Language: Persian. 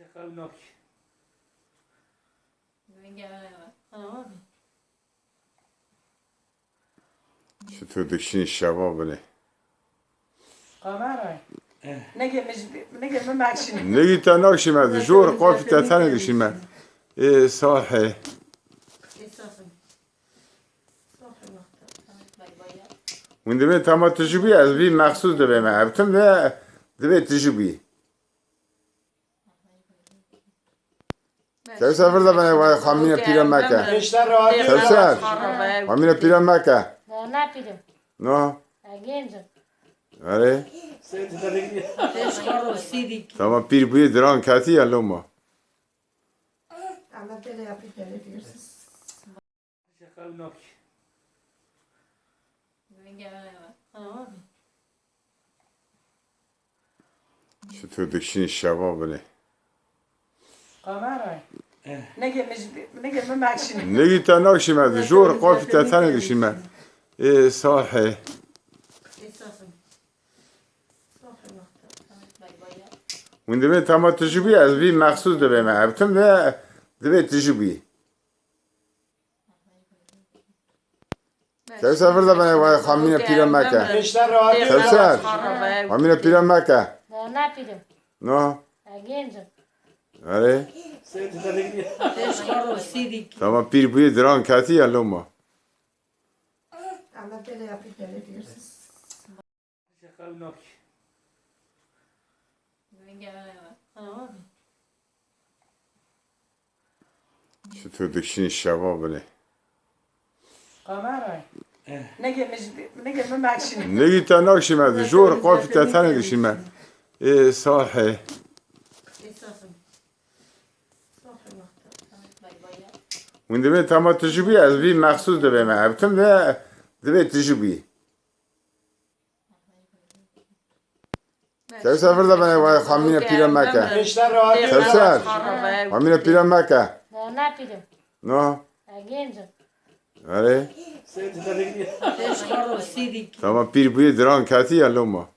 Şakavnak. چطور دکشین شبا بله قمرای نگه مش نگه من ماکشینه نگی تا ناکشیم از جور قافی تا تنه کشیم من ای صالحه من دمه تما تجربی از بی مخصوص دبه من ابتم ده دبه تجربی چه تو سر فردا من خامینه پیرم مکه. تو سر. خامینه پیرم مکه. نه پیرم. نه. اگه اینجا. آره. تا ما پیر بیه دران کاتی علوما. Что-то очень шаво, блин. Камера. نگه مش نگه من ماکشینه نگی تا ناکشیم از جور قافی تا تنه کشیم من ای صالحه من دمه تما تجربی از بی مخصوص دبه من ابتم ده دبه تجربی چه سفر بنه وای خامین پیرم مکه Gençler rahat edin. Sevser. خامین پیرم مکه ne yapayım? نه gencim. آره. تمام پیر بوی دران کتی یا? Şakavnak. چطور دکشین شبا بله قمرای نگه نگه من ماکشینه نگی تا ناکشیم از جور قافی تا تنه کشیم من ای صالحه من دمه تما تجربی از بی مخصوص دبه من ابتم ده دبه تجربی چه سفر ده بنه وای خامین پیرم مکه rahat edin. Sevser. خامین پیرم مکه ne yapayım? نه gencim. آره. تمام پیر بوی دران کتی یا لوما